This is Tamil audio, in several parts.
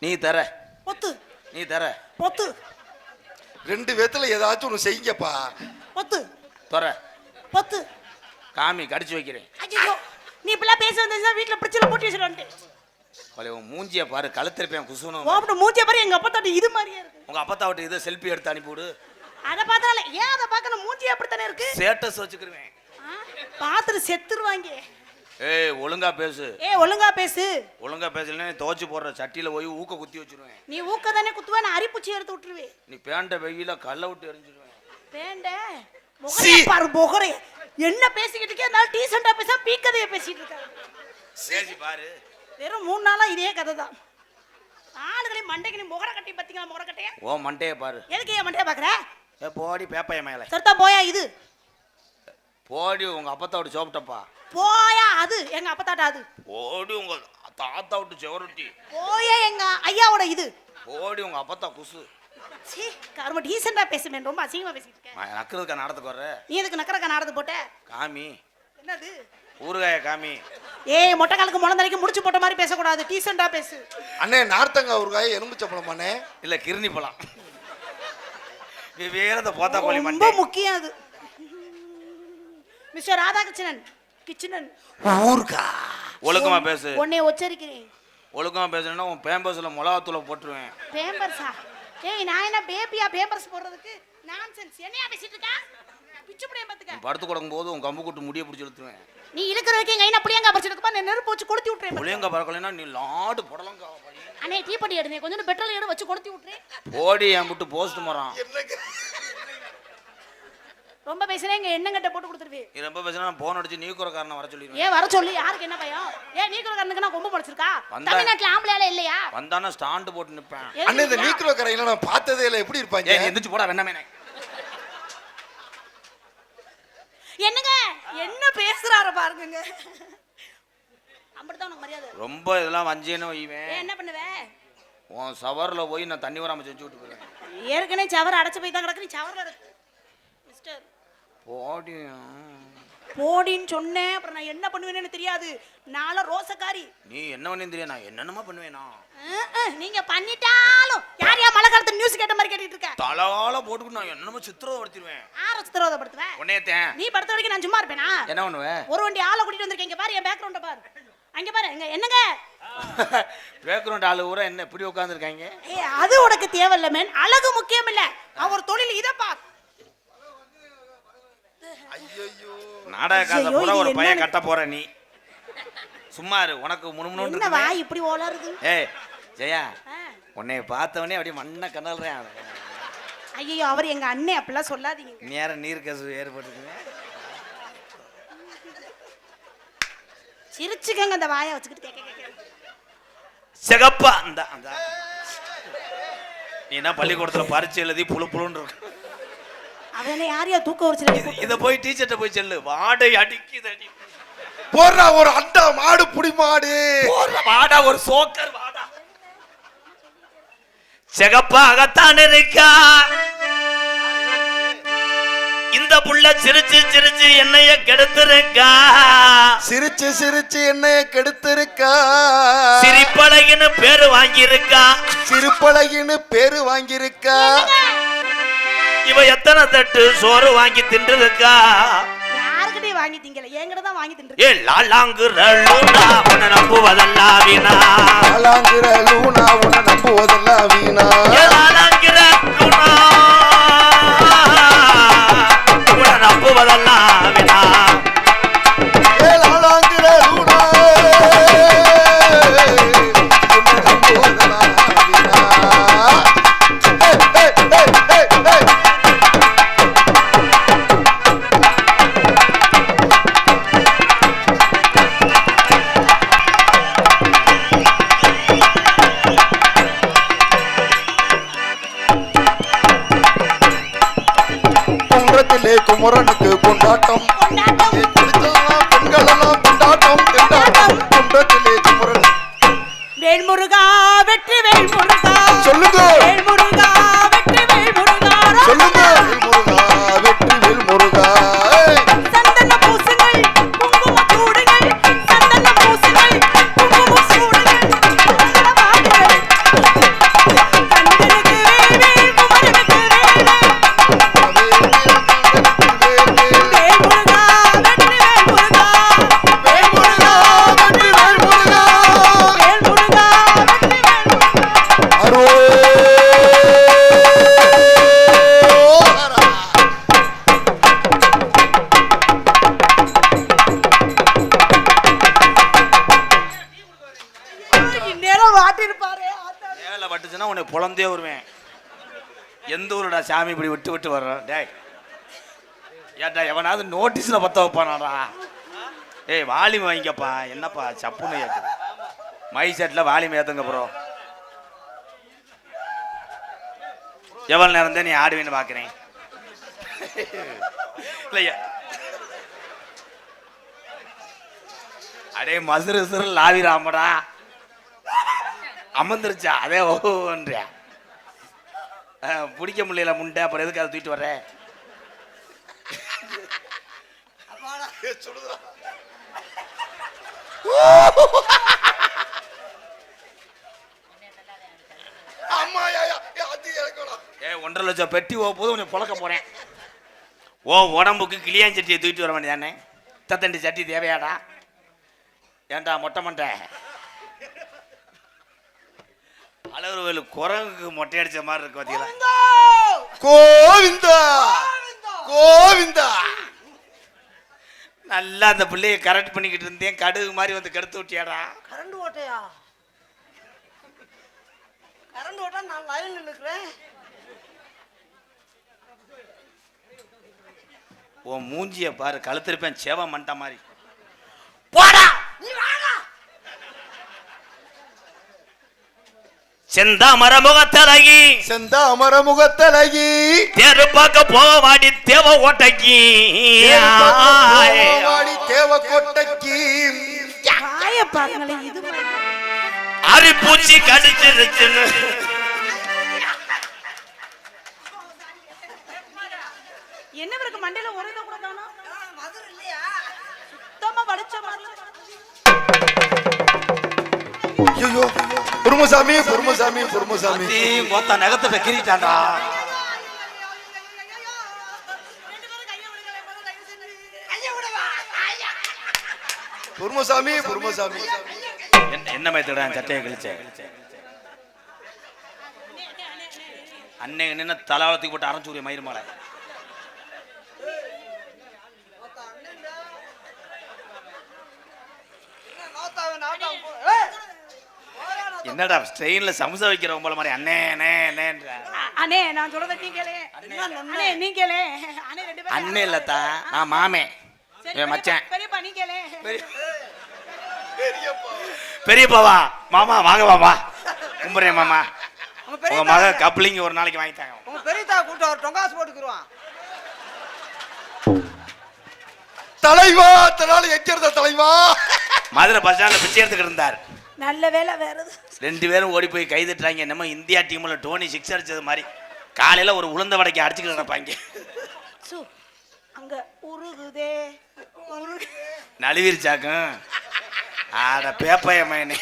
நீ தர. பொத்து. நீ தர. பொத்து. ரெண்டு பேத்துல ஏதாச்சும் ஒன்று செய்யுங்கப்பா. பொத்து. தொற பொத்து. காமி கடிச்சு வைக்கிறேன். நீ இப்பெல்லாம் பேச வந்தா வீட்டுல பிரச்சனை போட்டு வச்சிருவான்ட்டு பழைய உன் மூஞ்சிய பாரு கழுத்திருப்பேன் குசுனும் ஓப்பிட்ட மூஞ்சிய பாரு எங்க அப்பா தாட்டி இது மாதிரியே இருக்கு. உங்க அப்பத்தா விட்டு இதை செல்ஃபி எடுத்து அனுப்பிவிடு. அதை பார்த்தால ஏன் அதை பார்க்கணும்? மூஞ்சி அப்படித்தானே இருக்கு? ஸ்டேட்டஸ் வச்சுக்கிருவேன். ஆ, பார்த்துட்டு செத்துருவாங்க. ஏய் ஒழுங்கா பேசு. ஏ ஒழுங்கா பேசு. ஒழுங்கா பேசலன்னா நீ துவச்சு போடுற சட்டியில போய் ஊக்க குத்தி வச்சிருவேன். நீ ஊக்க தானே குத்துவ நான் அரிப்பூச்சி எடுத்து விட்டுருவேன் நீ பேண்ட வெயில கல்ல விட்டு எரிஞ்சிருவேன். வேண்ட முகரைய பாரு முகரைய. என்ன பேசிக்கிட்டு இருக்கே? அதனால டீசெண்டா பேச பீக்கதைய பேசிட்டு இருக்காரு பேசி பாரு. வெறும் மூணு நாளா இதே கதை தான் ஆளுகளையும் மண்டைக்கு நீ முகர கட்டி பாத்தீங்களா முகர கட்டைய? ஓ மண்டைய பாரு. எதுக்கு ஏன் மண்டைய பாக்குற? ஏ போடி பேப்பைய மேல. சரிதா போயா இது? போடி உங்க அப்பத்தா விட்டு சோப்பிட்டப்பா. போயா அது? எங்க அப்பத்தாட்டா அது. போடி உங்க தாத்தா விட்டு செவரொட்டி. போயா எங்க ஐயாவோட இது? போடி உங்க அப்பத்தா குசு. சீ கரும டீசெண்டா பேசுமேன் ரொம்ப அசிங்கமா பேசிட்டு இருக்கேன். நான் நக்கிறதுக்கா நாடத்துக்கு நீ எதுக்கு நக்கறக்கா நாடது போட்ட? காமி. என்னது? ஊறுகாய காமி. ஏய் மொட்டை காலுக்கு முளந்தரைக்கு முடிச்சு போட்ட மாதிரி பேசக்கூடாது டீசெண்டா பேசு. அண்ணே நார்த்தங்க ஒரு காய் எலும்புச்சப்பளம் அண்ணே. இல்ல கிருணி பழம். வேறத போத்தா கோழி ரொம்ப முக்கியம் அது. மிஸ்டர் ராதாகிருஷ்ணன் கிச்சனன். ஊருக்கா ஒழுக்கமா பேசு. உன்னை உச்சரிக்கிறேன். ஒழுக்கமா பேசணும்னா உன் பேம்பஸ்ல மிளகாத்தூளை போட்டுருவேன். பேம்பர்ஸா? ஏய் நான் என்ன பேபியா பேம்பர்ஸ் போடுறதுக்கு நான்சென்ஸ் என்னையா பேசிட்டு இருக்கா? பிச்சு புடியம் பாத்துக்க. படுத்து கொடுக்கும் போது உன் கம்பு கூட்டு முடிய பிடிச்சி இழுத்துருவேன். நீ இழுக்கிற வரைக்கும் எங்க ஐயா புளியங்கா பறிச்சிருக்குமா நான் நெருப்பு வச்சு கொளுத்தி விட்டுறேன். புளியங்க பறக்கலைன்னா நீ லாடு புடலங்க அண்ணே டீ பட்டி எடுங்க. கொஞ்சம் பெட்ரோல் எடு வச்சு கொளுத்தி விட்டுறேன் போடி என் விட்டு போஸ்ட் மரம். என்னங்க? ரொம்ப பேசுறேன் இங்க எண்ணெய் போட்டு கொடுத்துருவே நீ ரொம்ப பேசினா நான் போன் அடிச்சு நீக்குறக்காரனை வர சொல்லிடுவேன். ஏன் வர சொல்லி? யாருக்கு என்ன பயம்? ஏன் நீக்கிறக்காரனுக்கு நான் கொம்பு படிச்சிருக்கா? தமிழ்நாட்டுல ஆம்பளையால இல்லையா? வந்தானா ஸ்டாண்டு போட்டு நிப்பேன். அண்ணே இந்த எதுக்கு நீக்கிரோ கரையில நான் பார்த்ததே இல்லை. எப்படி இருப்பாங்க? ஏய் நீ எந்திரிச்சு போடா வெண்ணமே என்னங்க? என்ன பேசுறாரு பாருங்க அப்படித்தான் உனக்கு மரியாதை. ரொம்ப இதெல்லாம் வஞ்சேன்னு வைவேன் ஏன் என்ன பண்ணுவ? உன் சவரில் போய் நான் தண்ணி வராம செஞ்சு விட்டு போயிடுவேன் ஏற்கனவே சவர் அடைச்சு போய் தான் கிடக்கு நீ சவரில் இருக்கு மிஸ்டர் போடி போடின்னு சொன்னேன் அப்புறம் நான் என்ன பண்ணுவேன்னு தெரியாது. நானும் ரோசக்காரி. நீ என்ன பண்ணி தெரியும் நான் என்னென்னமா பண்ணுவேனா. நீங்க பண்ணிட்டாலும் யார் யார் மழை காலத்து நியூஸ் கேட்ட மாதிரி கேட்டுட்டு இருக்க? தலால போட்டுக்கிட்டு நான் என்னமோ சித்திரவடுத்திடுவேன் ஆற சித்திரவதப்படுத்துவேன் உன்னையத்தேன் நீ படுத்த வரைக்கும் நான் சும்மா இருப்பேனா? என்ன பண்ணுவேன் ஒரு வண்டி ஆளை கூட்டிட்டு வந்திருக்கேன். இங்க பாரு என் பேக்ரவுண்ட பாரு. அங்க பாரு எங்க என்னங்க? பேக்ரவுண்ட் ஆளு ஊரா என்ன இப்படி உட்காந்துருக்காங்க ஏய் அது உனக்கு தேவையில்ல மேன் அழகு முக்கியம் இல்ல அவர் தொழில் இத பார். நாடக காசை பூரா ஒரு பையன் கட்ட போற நீ. சும்மா இரு உனக்கு முணுமுணுன்னு. வா இப்படி ஓலருது? ஏய் ஜெயா. உன்னை பார்த்தவனே அப்படியே மண்ணை கண்ணல்றேன் ஐயோ அவர் எங்க அண்ணே அப்படிலாம் சொல்லாதீங்க. நேரம் நீர் கசு ஏற்பட்டுருக்குங்க சிரிச்சுக்கங்க அந்த வாயை வச்சுக்கிட்டு சிகப்பா அந்த அந்த நீ என்ன பள்ளிக்கூடத்துல பரிச்சு எழுதி புழு புழுன்னு இருக்கு அவனை யாரையா தூக்க வச்சு இத போய் டீச்சர்ட்ட போய் சொல்லு. வாடை அடிக்குது அடி. போடுறா ஒரு அண்டா மாடு புடி மாடு. வாடா ஒரு சோக்கர் வாடா. சிகப்பாகத்தான் இருக்கா? இந்த புள்ள சிரிச்சு சிரிச்சு என்னைய கெடுத்திருக்கா? சிரிச்சு சிரிச்சு என்னைய கெடுத்திருக்கா? சிரிப்பழகின்னு பேரு வாங்கியிருக்கா? சிறுப்பழகின்னு பேரு வாங்கியிருக்கா? இவ எத்தனை தட்டு சோறு வாங்கி தின்றுருக்கா யாருக்கிட்டே வாங்கி திங்கல? என்கிட்ட தான் வாங்கி தின்று ஏ லாலாங்குற லூனா உன்னை நம்புவதெல்லாம் வீணா. ஆளாங்கிற லூனா உன்னை நம்புவதெல்லாம் வீணா. ஏ லாலாங்குற விட்டு விட்டு வர்றோம் டேய். ஏன்டா எவனாவது நோட்டீஸில் பற்ற வைப்பானாடா. ஏய் வாலிம் வாங்கிக்கப்பா. என்னப்பா சப்புன்னு ஏற்றுது மை செட்டில் வாலிம் ஏற்றுங்க ப்ரோ எவ்வளோ நேரம் தான் நீ ஆடுவேன்னு பார்க்குறேன் இல்லையா? அடே மசுறு சிறு லாவி ராமடா. அமர்ந்துருச்சா? அதே ஓன்றியா? பிடிக்க முடியல முண்டை அப்புறம் எதுக்கு அதை தூக்கிட்டு வர்ற? அம்மா யா, யா, யா, அது இறக்கணும். ஏ ஒன்றரை லட்சம் பெட்டி ஓ போது உன்னை புழக்க போறேன். ஓ உடம்புக்கு கிளியாஞ்சட்டியை தூக்கிட்டு வர வேண்டியதானே? தத்தண்டி சட்டி தேவையாடா? ஏன்டா மொட்டை மண்டை? அழகு குரங்குக்கு மொட்டை அடிச்ச மாதிரி இருக்கு பார்த்தீங்களா கோவிந்தா! கோவிந்தா! நல்லா அந்த பிள்ளைய கரெக்ட் பண்ணிக்கிட்டு இருந்தேன். கடுகு மாதிரி வந்து கெடுத்து விட்டியாடா. கரண்ட் ஓட்டையா? கரண்ட் ஓட்டா நான் லைன்ல நிக்கிறேன் உன் மூஞ்சிய பாரு கழுத்திருப்பேன் சேவ மண்டை மாதிரி. போடா நீ வாடா செந்தாமர முகத்தழகி செந்தாமர முகத்தலகி தேரு பார்க்க போவாடி தேவ ஓட்டைக்கு வாடி தேவ கொட்டைக்கு. அரிப்பூச்சி கடிச்சிருச்சுன்னு என்ன மண்டையில ஒரே கூட காணோம் சுத்தமா வலிச்ச மாதிரி. ஐயோ. பொறுமசாமி பொறுமசாமி பொறுமசாமி மொத்த நகத்தை கிரிட்டான்டா. பொறுமசாமி பொறுமசாமி என்ன என்ன மேத்தடா சட்டையை கிழிச்சேன் அன்னை என்ன தலாவளத்துக்கு போட்டு அரைச்சூரிய மயிர் மாலை. என்னடா ட்ரெயின்ல சம்சா வைக்கிற உங்கள மாதிரி அண்ணே அண்ணே அண்ணேன்ற. அண்ணே நான் சொல்றத நீ கேளு. அண்ணே நீ கேளு. அண்ணே ரெண்டு பேரும் அண்ணே இல்லத்தா நான் மாமே. என் மச்சான். பெரியப்பா, பெரியப்பா நீ கேளு. பெரியப்பாவா? மாமா வாங்க மாமா கும்புறேன் மாமா. உங்க மக கப்ளிங் ஒரு நாளைக்கு வாங்கிட்டாங்க உங்க பெரியதா கூட்டம் ஒரு டொங்காசு போட்டுக்குருவான். தலைவா தனால எக்கிறத தலைவா. மதுரை பஸ் ஸ்டாண்ட்ல பிச்சை எடுத்துக்கிட்டு இருந்தார். நல்ல வேலை வேற ரெண்டு பேரும் ஓடி போய் கைதட்டுறாங்க என்னமோ இந்தியா டீம்ல டோனி சிக்ஸ் அடிச்சது மாதிரி. காலையில ஒரு உளுந்த வடைக்கு அடிச்சுக்கிட்டு கிடப்பாங்க. சு அங்க உருகுதே உருகு. நழுவிருச்சாக்கும். ஆட பேப்பைய மயனே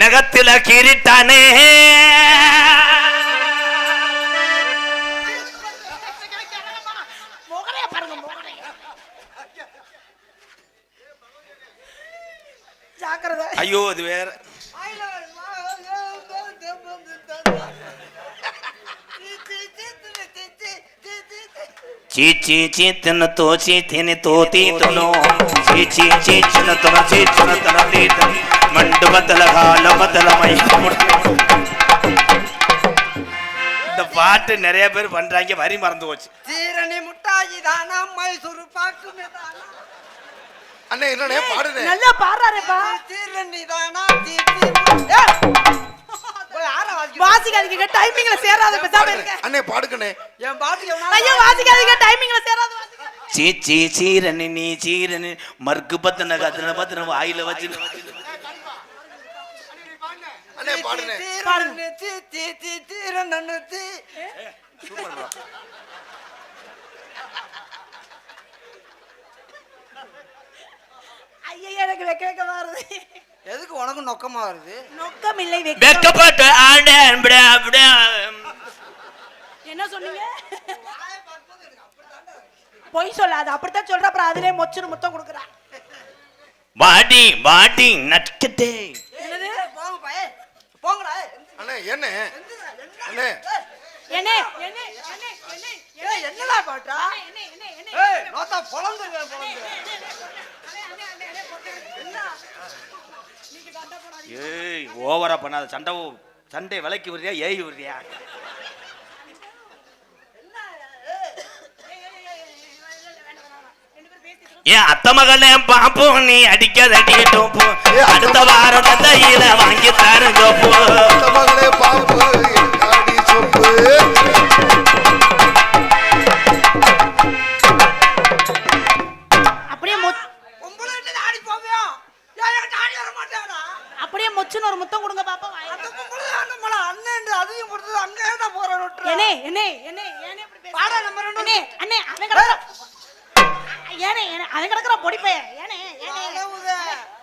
நகத்துல கிரிட்டானே. ஜாக்கிரதை ஐயோ அது வேற చీచి చీతన తోచి తిని తోతి తను చీచి చీచిన తన చీచిన తన తీత మండు బతల కాల బతలమై இந்த பாட்டு நிறைய பேர் பண்றாங்க வரி மறந்து போச்சு சீரணி முட்டாயி தானா மைசூர் பாக்குமே தானா அண்ணே என்னடா பாடுறே நல்லா பாடுறாரேப்பா. தீரண்டிதானா தீத்தி வாசிக்காதீங்க டைமிங்ல சேராத பேசாம அண்ணே பாடுக்கனே என் பாட்டுக்கு வாசிக்காதீங்க டைமிங்ல சேராத சீ சீ சீரணி நீ சீரணி மர்க்கு பத்தன கத்தன பத்தன வாயில வச்சு. அண்ணே பாடுனே. பாடுனே தீ தீ தீ ஐயா எனக்கு வெக்க வெக்கமா வருது எதுக்கு உனக்கு நொக்கமா வருது நோக்கம் இல்லை வெக்க வெக்கப்பட்டு ஆண்டேன். என்ன சொன்னீங்க? பொய் சொல்லாது அப்படித்தான் சொல்ற அப்புறம் அதுலயே மொச்சுன்னு முத்தம் கொடுக்குறா. வாடி வாடி நட்கட்டே என்னது? போங்க பைய போங்கடா அண்ணே என்ன? அண்ணே. என்ன என்ன என்ன என்ன ஏய், என்னடா பாட்டா என்ன என்ன என்ன ஏய் நோத்தா பொழந்துருவேன் பொழந்து ஏய் ஓவரா பண்ணாத சண்டை சண்டை விலைக்கு வருறியா ஏய் வருறியா ஏன் அத்த மகளே பாப்போம் நீ அடிக்காத அடிக்கட்டும் போ. அடுத்த வாரம் தந்தையில வாங்கி தருங்க போ அந்த மகளே சொப்பு அப்படியே மொச்சுன்னு ஒரு முத்தம் கொடுங்க பாப்பா அண்ணன் அதையும் கொடுத்தது அங்க ஏன்டா போற நோட்டு ஏனே ஏனே ஏனே ஏனே இப்படி பேசுற? பாடா நம்ம ரெண்டு அண்ணே அண்ணே அவன் கிடக்குற ஏனே ஏனே அவன் கிடக்குற பொடி பையன். ஏனே.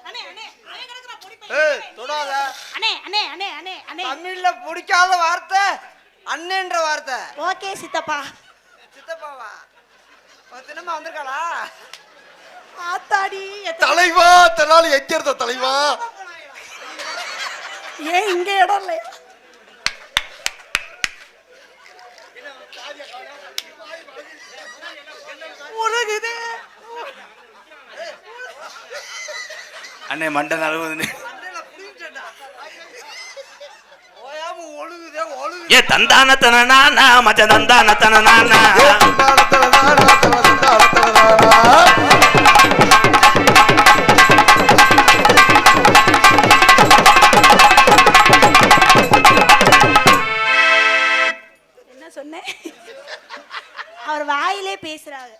அண்ணே அண்ணே அவன் கிடக்குற பொடி ஏய் பையன் தொடாத. அண்ணே அண்ணே அண்ணே அண்ணே அண்ணே. தமிழ்ல பிடிக்காத வார்த்தை. அண்ணன்ற வார்த்தை. ஓகே சித்தப்பா. சித்தப்பாவா? தினமா வந்திருக்காளா? ஆத்தாடி தலைவா தனால எங்க இருந்த தலைவா? ஏன் இங்க இடம் இல்லை? உலகுது அண்ணே மண்டை நழுவுதுன்னு. தனால தனனா. என்ன சொன்னேன் அவர் வாயிலே பேசுறாங்க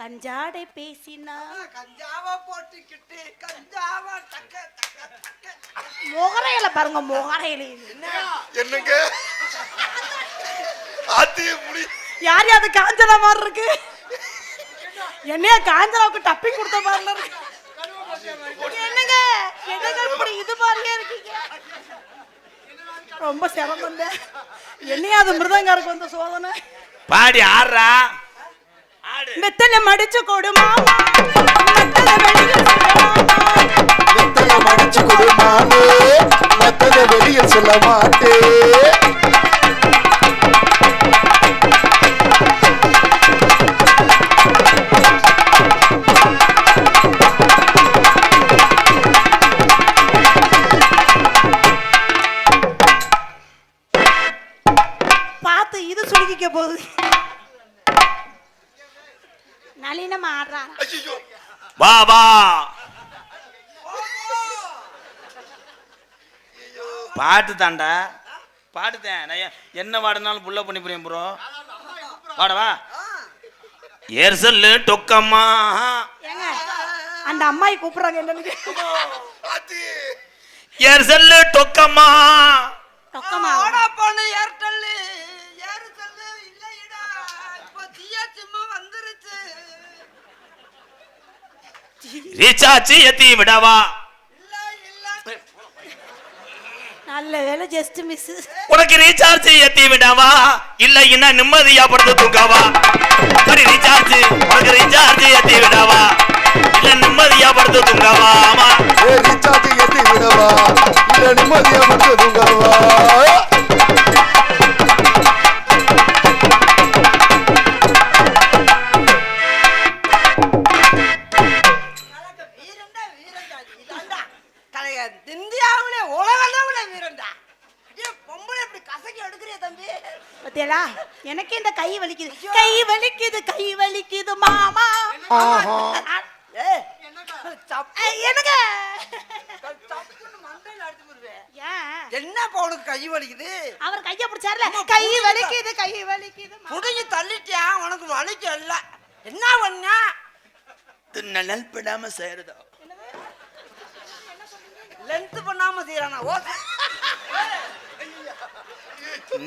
கஞ்சாடை பேசினா. கஞ்சாவா போட்டுக்கிட்டு கஞ்சாவா டக்க டக்க டக்க முகரையில பாருங்க முகரையில. என்னங்க? ஆத்திய முடி யார் அது காஞ்சனா மாதிரி இருக்கு? என்னைய காஞ்சனாவுக்கு டப்பி கொடுத்த மாதிரி இருக்கு. என்னங்க? என்னங்க இப்படி இது மாதிரியே இருக்கீங்க? ரொம்ப சிரமம் என்னையா அது மிருதங்காருக்கு வந்த சோதனை? பாடி ஆடுறா. ஆடு. மெத்தல மடிச்சு கொடு மாமா மெத்தல வெளியே சொல்ல மாமா. மெத்தல மடிச்சு கொடு மானே மத்தத வெளிய சொல்ல மாட்டே பாட்டு தாண்டா பாட்டு தான் நான் என்ன வாடினாலும் புள்ள பண்ணி புரியும் ப்ரோ. வாடவா ஏர் சொல்லு டொக்கம்மா. ஏங்க அந்த அம்மாயி கூப்பிடுறாங்க என்னன்னு ஆத்தி ஏர் சொல்லு டொக்கம்மா. டொக்கமா ஓடா போன ஏர்டெல் ஏர்டெல் இல்லைடா இப்ப ஜியோ சிம் வந்துருச்சு. ரீசார்ஜ் ஏத்தி விடவா இல்ல இல்ல நல்ல வேலை ஜஸ்ட் மிஸ் உனக்கு ரீசார்ஜ் ஏத்தி விடவா இல்ல என்ன நிம்மதியா படுத்து தூங்கவா? சரி ரீசார்ஜ் உனக்கு ரீசார்ஜ் ஏத்தி விடவா இல்ல நிம்மதியா படுத்து தூங்கவா? ஆமா. ஏ ரீசார்ஜ் ஏத்தி விடவா இல்ல நிம்மதியா மட்டும் தூங்கவா? ஆஹா. என்னங்க? என்னப்பா உனக்கு கை வலிக்குது? அவர் கைய பிடிச்சார்ல. கை வலிக்குது கை வலிக்குது புடுங்கி தள்ளிட்டியா? உனக்கு வலிக்கல என்ன பண்ணா? நிழல் படாம செய்யறதோ? லென்த் பண்ணாம செய்யறானா? ஓ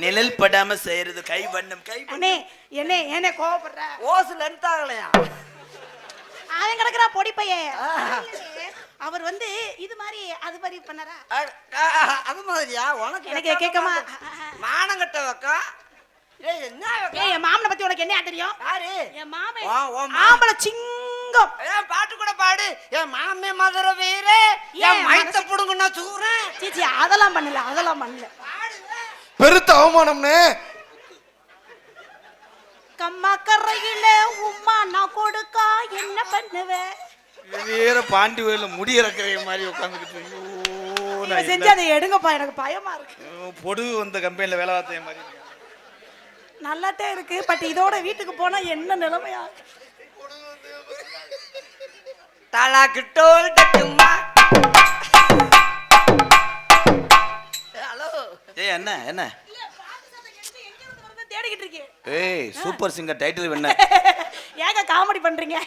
நிழல் படாம செய்யறது கை வண்ணம் கை. அண்ணே என்ன என்ன கோவப்படுற? ஓசு லென்த் ஆகலையா? அவன் கிடக்குறா பொடி பையன் அவர் வந்து இது மாதிரி அது மாதிரி பண்ணாரா? அது மாதிரியா? உனக்கு எனக்கு கேட்கமா வக்கம் ஏய் என்ன வக்கம்? ஏய் என் மாமனை பத்தி உனக்கு என்ன தெரியும்? யாரு? என் மாமன் வா, உன் மா- ஆம்பளை சிங்கம். ஏன் பாட்டு கூட பாடு. என் மாமே மதுரை வீரே. ஏன் என் மைத்த மனசு- புடுங்குன்னா சூறேன் சீச்சி அதெல்லாம் பண்ணல அதெல்லாம் பண்ணல. பெருத்த அவமானம்னே. கம்மா கரையில உம்மா நான் கொடுக்கா என்ன பண்ணுவேன் வேற பாண்டி வேல முடி இறக்குற மாதிரி உட்காந்துக்கிட்டு செஞ்சு அதை எடுங்கப்பா எனக்கு பயமா இருக்கு. என்ன- பொடு வந்த கம்பெனில வேலை பார்த்த மாதிரி. நல்லாட்டே இருக்கு பட் இதோட வீட்டுக்கு போனா என்ன நிலைமையா தலா கிட்டோல் டக்குமா ஹலோ ஏய் என்ன என்ன? ஏய் சூப்பர் சிங்கர் டைட்டில் என்ன ஏங்க காமெடி பண்றீங்க?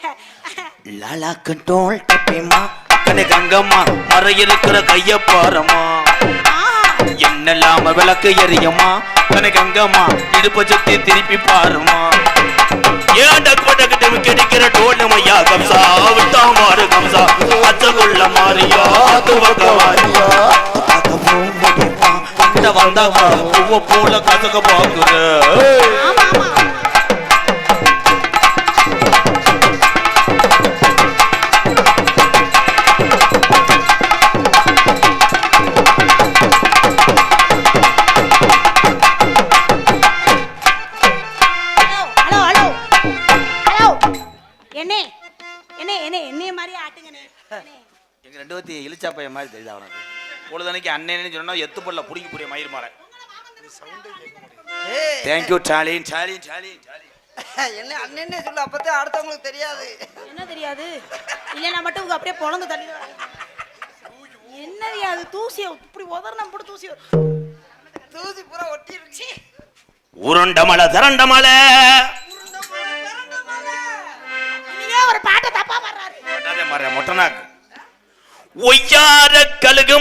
லாலா கண்டோல் டப்பிமா கனு கங்கம்மா மர இருக்கிற கைய பாரம்மா என்னெல்லாம விளக்கு எரியுமா கனு கங்கம்மா இடுப்ப சுத்தி திருப்பி பாருமா ஏண்ட கொடக்கிட்டு கிடைக்கிற டோல் மையா கம்சா விட்டா மாறு கம்சா. அச்சகுள்ள மாறியா துவக்க மாறியா. வந்தா பூவ போல கசக்க பாக்குற அண்ணன்னு சொன்னா எத்து பொருள புடிக்க புரிய மயிர் மாற தேங்க்யூ சாலின் சாலின் சாலின் என்ன அண்ணனே சொல்லு அப்பதான் அடுத்தவங்களுக்கு தெரியாது. என்ன தெரியாது? இல்லைன்னா மட்டும் உங்க அப்படியே பொழந்து தள்ளி என்னது அது? தூசி இப்படி உதறணும் போட்டு தூசி. தூசி பூரா ஒட்டி இருந்துச்சு உருண்ட மலை திரண்ட மலை. நீங்க ஒரு பாட்டை தப்பா வர்றாரு மொட்டனாக்கு ஒய்யார கழுகு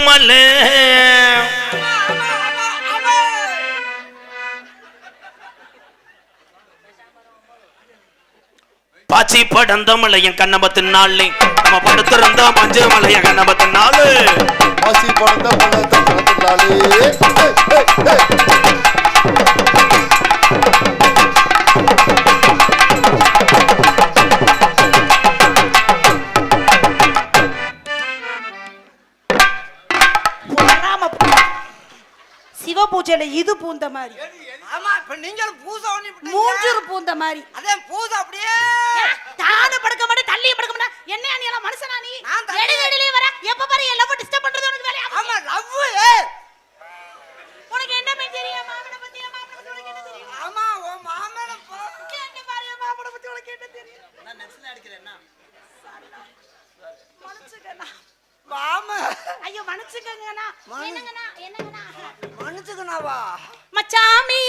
பாச்சி படந்த மலையன் கண்ணபத்து நாளை நம்ம படுத்திருந்த மஞ்சு மலையன் கண்ணபத்து நாளு. பாச்சி படந்த பழத்தை சிவபூஜையில இது பூந்த மாதிரி. ஆமா இப்ப நீங்களும் பூசை ஒண்ணி மூஞ்சூர் பூந்த மாதிரி. அதே பூசை அப்படியே. தானு படுக்க மாட்டேன் தள்ளி படுக்க மாட்டேன். என்ன நீ எல்லாம் மனுஷனா நீ? நான் எடி எடிலே வர. எப்ப பாரு என் லவ் டிஸ்டர்ப் பண்றது உனக்கு வேலையா? ஆமா லவ் உனக்கு என்ன பத்தி தெரியும்? மாமனை பத்தி மாமனை பத்தி உனக்கு என்ன தெரியும்? ஆமா உன் மாமன என்ன பாரு மாமனை பத்தி உனக்கு என்ன தெரியும்? மன்னிச்சுக்கண்ணா. மாம ஐயோ மன்னிச்சுக்கங்கண்ணா. என்னங்கண்ணா? என்னங்கண்ணா? மன்னிச்சுக்கணாவா மச்சாமி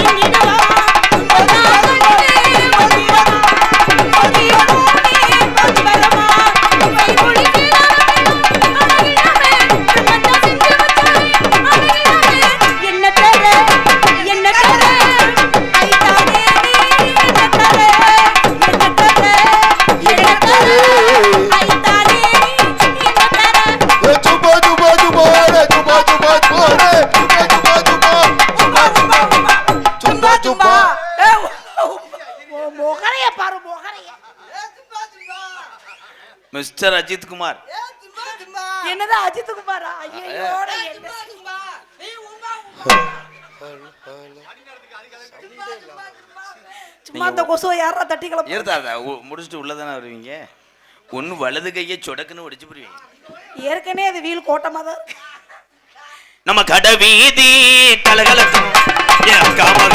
இங்கிடவா மிஸ்டர் அஜித் குமார்? என்னது அஜித் குமாரா சும்மா அந்த கொசுவை யாரா தட்டி கிளம்ப முடிச்சுட்டு உள்ளதானே வருவீங்க? ஒன்னு வலது கையை சொடக்குன்னு ஒடிச்சு போடுவீங்க. ஏற்கனவே அது வீல் கோட்டமா தான் நம்ம கடை வீதி கலகலக்கும் என் அக்கா மக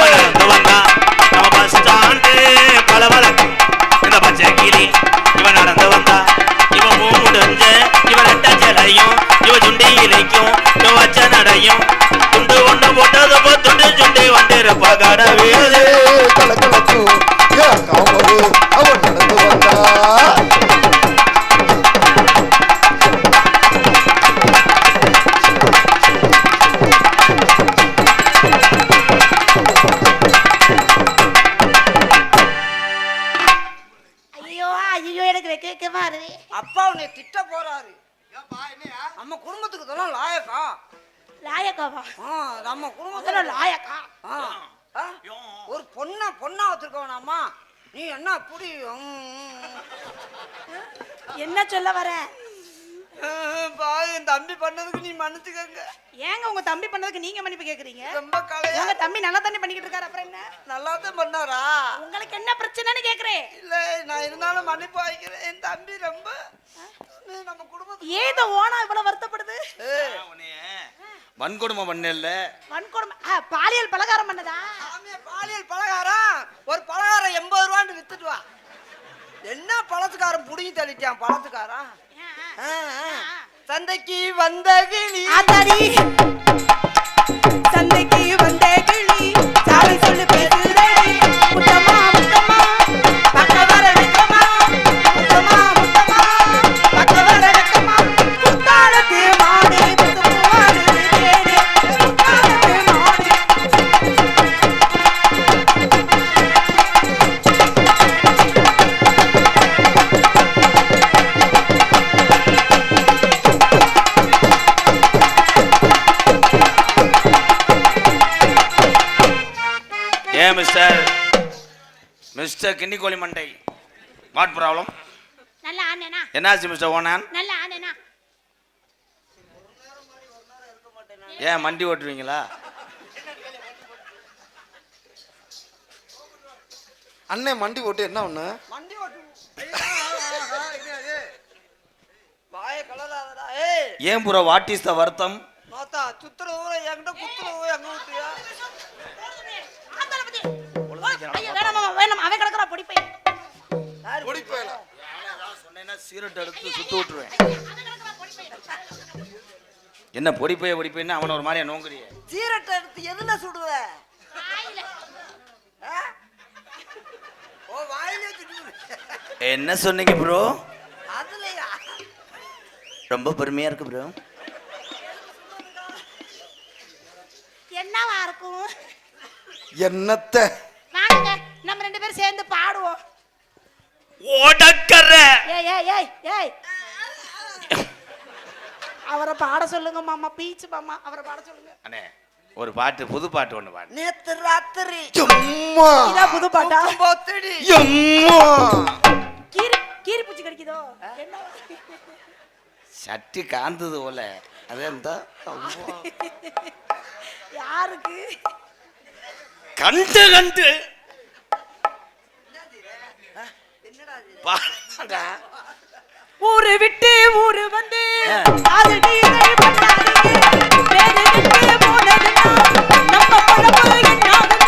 வளர்ந்து வந்தா நம்ம பஸ் ஸ்டாண்டு பளபளக்கும். இந்த பச்சை கிளி. இவன் நடந்து வந்தா இவன் மூடுஞ்ச இவன் ரெட்ட ஜலையும் இவன் சுண்டி இலைக்கும் இவன் வச்ச நடையும். துண்டு ஒண்ணு போட்டது போ துண்டு சுண்டி அவன் நடந்து வந்தா. நம்ம குடும்பத்துல லாயக்கா. ஆ, ஆ, ஒரு பொண்ணா பொண்ணா வச்சிருக்கவனாமா நீ என்ன புடி என்ன சொல்ல வர? என் தம்பி பண்ணதுக்கு நீ மன்னிச்சுக்கங்க. ஏங்க உங்க தம்பி பண்ணதுக்கு நீங்க மன்னிப்பு கேக்குறீங்க? ரொம்ப கலையா உங்க தம்பி நல்லா தானே பண்ணிக்கிட்டு இருக்காரு அப்புறம் என்ன? நல்லா தான் பண்ணாரா? உங்களுக்கு என்ன பிரச்சனைன்னு கேக்குறேன். இல்ல நான் இருந்தாலும் மன்னிப்பு வாங்கிக்கிறேன். என் தம்பி ரொம்ப நீ நம்ம குடும்பத்துக்கு ஏதோ ஓனா இவ்வளவு வருத்தப்படுது? வன்கொடுமை பண்ணல வன்கொடுமை பாலியல் பலகாரம் பண்ணதா? பாலியல் பலகாரம்? ஒரு பலகாரம் எண்பது ரூபான்னு வித்துட்டு வா. என்ன பழத்துக்காரன் புடுங்கி தள்ளிட்டான் பழத்துக்காரன். சந்தைக்கு வந்த கிளி ஆத்தாடி. சந்தைக்கு வந்த மிஸ்டர் கிண்ணிக்கோழி மண்டை வாட் ப்ராப்ளம் நல்ல ஆனேனா என்னாச்சு மிஸ்டர் ஓனான் நல்ல ஆனேனா ஏன் மண்டி ஓட்டுவீங்களா? அண்ணன் மண்டி போட்டு என்ன ஒண்ணு? வண்டி ஓட்டு. வாய கலராதடா ஏய். ஏன் புற வாட் இஸ் த வருத்தம்? நோத்தா சுத்துற ஊரை என்கிட்ட குத்துற ஊரை எங்க விட்டியா ஐயா வேணாம் மாமா வேணாம் அவன் கிடக்குறா பொடி பையன் ஓடி போயில சொன்னேன்னா சீரட் எடுத்து சுத்து விட்டுருவேன். என்ன பொடி பைய பொடி பையன்னு அவன ஒரு மாதிரியா நோங்குறிய? சீரட்டை எடுத்து எதுல சுடுவ? ஆ? ஓ வாயிலே சுடுவ என்ன சொன்னீங்க ப்ரோ அதுலயா? ரொம்ப பெருமையா இருக்கு ப்ரோ என்னவா இருக்கும்? என்னத்த? வாங்க நம்ம ரெண்டு பேரும் சேர்ந்து பாடுவோம். ஓடக்கற ஏய் ஏய் ஏய் ஏய். அவரை பாட சொல்லுங்க மாமா பீச்சு மாமா அவரை பாட சொல்லுங்க. அண்ணே ஒரு பாட்டு புது பாட்டு ஒண்ணு பாடு. நேத்து ராத்திரி. எம்மா இதான் புது பாட்டா? போத்தடி. எம்மா கீரி கீரி பூச்சி கடிக்குதோ? என்ன? சட்டி காந்தது போல. அது அந்த யாருக்கு? கண்டு கண்டு. என்னடா இது? பாடா ஊரு விட்டு ஊரு வந்து நம்ம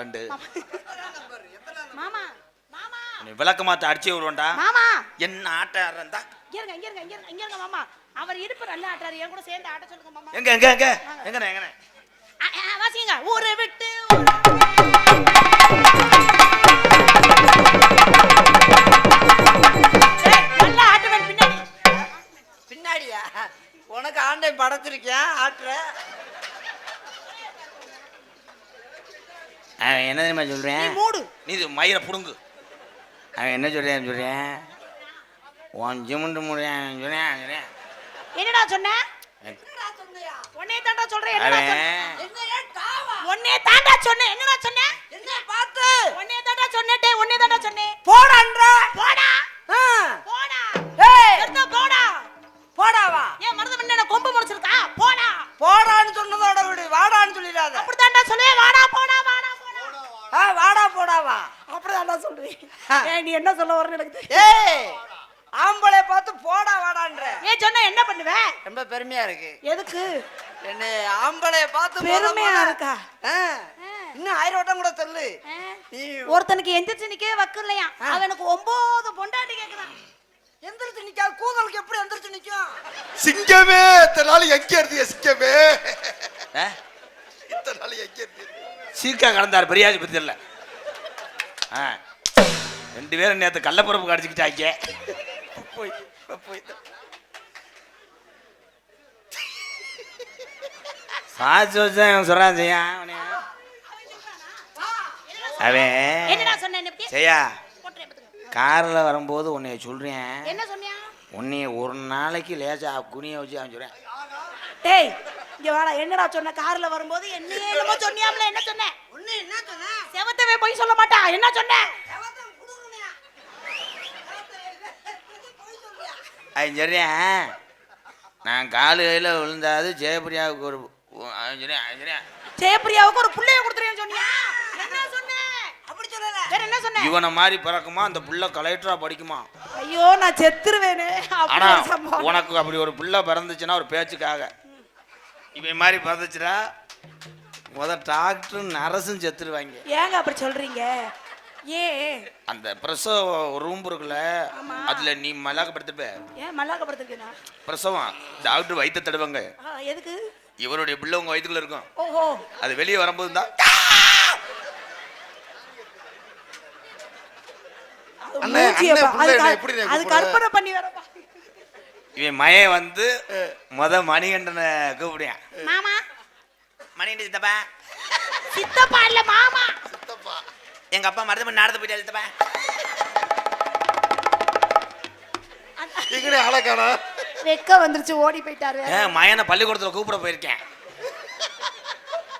ரெண்டு மாமா. மாமா. நீ விளக்க மாத்த அடிச்சு விடுவோண்டா மாமா. என்ன ஆட்ட ஆடுறா இங்க இருங்க இங்க இருங்க இங்க இருங்க இங்க இருங்க மாமா. அவர் இடுப்பு நல்லா ஆட்டுறாரு. என் கூட சேர்ந்து ஆட்ட சொல்லுங்க மாமா. எங்க எங்க எங்க? எங்கண்ணே எங்கண்ணே? வாசிங்க ஊரை விட்டு பின்னாடியா? உனக்கு ஆண்டை படைச்சிருக்கேன் ஆட்டுற? அவன் என்ன தெரியுமா நீ சொல்றேன் மூடு. நீ இது மயிரை புடுங்கு. அவன் என்ன சொல்றேன் சொல்றேன்? உன் ஜிமுண்டு முடியான் சொல்றேன் சொல்றேன். என்னடா சொன்ன? உன்னைய தாண்டா சொல்றேன் சொன்ன? உன்னைய தாண்டா சொன்னேன். என்னடா சொன்ன? என்ன பார்த்து. தாண்டா சொன்னேன் டேய் உன்னைய தாண்டா சொன்னேன். போடான்ற போடா. ஆ. போடா. ஏய். எடுத்து போடா. போடாவா? ஏன் மருது மண்ண கொம்பு முடிச்சிருக்கா போடா. போடான்னு சொன்னதோட விடு. வாடான்னு சொல்லிடாத. அப்படித்தாண்டா சொல்லு வாடா. போடா வாடா போடா ஆ வாடா போடாவா அப்படிதான்டா சொல்றேன் ஏய் நீ என்ன சொல்ல வரணும் எனக்கு. ஏய் ஆம்பளை பார்த்து போடா வாடான்ற. ஏன் சொன்னா என்ன பண்ணுவ? ரொம்ப பெருமையா இருக்கு. எதுக்கு? என்ன ஆம்பளை பார்த்து பெருமையா இருக்கா? இன்னும் ஆயிரம் வட்டம் கூட சொல்லு. ஒருத்தனுக்கு எந்திரிச்சு நிக்கவே வக்கு இல்லையா? அவனுக்கு ஒன்பது பொண்டாட்டி கேக்குதான் எந்திரிச்சு நிக்காது கூதலுக்கு எப்படி எந்திரிச்சு நிக்கும்? சிங்கமே இத்தனை நாள் எங்க இருந்தீங்க சிங்கமே? இத்தனை நாள் எங்க இருந்தீங்க சீக்கா கடந்தார் பெரியாஜி பத்தி இல்ல ஆ. ரெண்டு பேரும் நேத்து கள்ளப்பருப்பு கடிச்சுக்கிட்டாங்க போய் போய். சாச்சு வச்சா இவன் சொல்றான் செய்யா அவனே. செய்யா. கார்ல வரும்போது உன்னைய சொல்றேன். என்ன சொன்னியா? உன்னைய ஒரு நாளைக்கு லேசா குனிய வச்சு அவன் சொல்றேன். டேய் இங்க வாடா என்னடா சொன்ன? கார்ல வரும்போது என்னையே என்னமோ சொன்னியாம்ல என்ன சொன்ன? ஒண்ணு என்ன சொன்ன? செவத்தவே போய் சொல்ல மாட்டா என்ன சொன்ன? எவத்தான் குடுக்குறியா? போய் சொல்றியா? அவன் சொல்றேன் நான் காலு கையில் விழுந்தாது ஜெயபிரியாவுக்கு ஒரு ஜெயப்பிரியாவுக்கு ஒரு புள்ளைய கொடுத்துருவேன்னு சொன்னியா? என்ன சொன்ன? அப்படி சொல்லல. வேற என்ன சொன்ன? இவனை மாதிரி பிறக்குமா? அந்த புள்ள கலெக்டரா படிக்குமா? ஐயோ நான் செத்துருவேனே ஆனா. உனக்கு அப்படி ஒரு பிள்ளை பிறந்துச்சுன்னா ஒரு பேச்சுக்காக. இவன் மாதிரி பிறந்துச்சுன்னா முத டாக்டர் நரசும் செத்துருவாங்க. ஏங்க அப்படி சொல்றீங்க? ஏன் அந்த பிரசவ ரூம் இருக்குல்ல. அதுல நீ மல்லாக்கப்படுத்திருப்ப. ஏன் மல்லாக்கப்படுத்திருக்கேனா பிரசவம் டாக்டர் வயிற்று தடுவாங்க. எதுக்கு? இவருடைய பிள்ளை உங்க வயிற்றுக்குள்ள இருக்கும் ஓஹோ. அது வெளியே வரும்போது தான் அது? கற்பனை பண்ணி வரப்பா இவன் மயன் வந்து முத மணிகண்டனை கூப்பிடுவேன். மாமா. மணிகண்டன் சித்தப்பா. சித்தப்பா இல்ல மாமா. சித்தப்பா. எங்க அப்பா மருத்துவமனை நடந்து போயிட்டு சித்தப்பா. ஆளை காணா. வெக்க வந்துருச்சு ஓடி போயிட்டாரு. மயனை பள்ளிக்கூடத்துல கூப்பிட போயிருக்கேன்.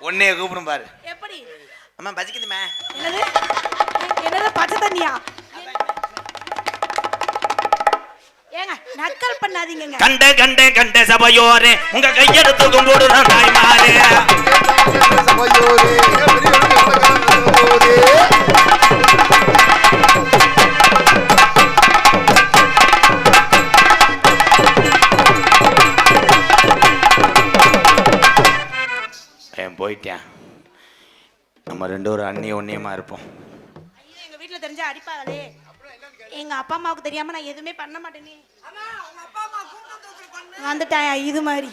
உன்னைய கூப்பிடும் பாரு. எப்படி? அம்மா பசிக்குதுமே என்னது? என்னது பச்சை தண்ணியா? நக்கல் பண்ணாதீங்கங்க. கண்ட கண்ட கண்ட சபையோரே உங்க கையெடுத்து கும்பிடுறோம் தாய்மாரே. சபையோரே போயிட்டேன் நம்ம ரெண்டு ஒரு அந்நிய ஒன்னியமா இருப்போம். எங்க வீட்ல தெரிஞ்சா அடிப்பாங்களே. எங்க அப்பா அம்மாவுக்கு தெரியாம நான் எதுவுமே பண்ண மாட்டேனே. வந்துட்டேன் இது மாதிரி.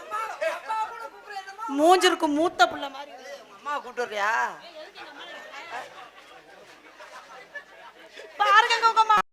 அம்மா அப்பா கூட கூப்பிடுறேன் மூஞ்சிருக்கு மூத்த புள்ள மாதிரி. அம்மா கூப்பிட்டு பாருங்க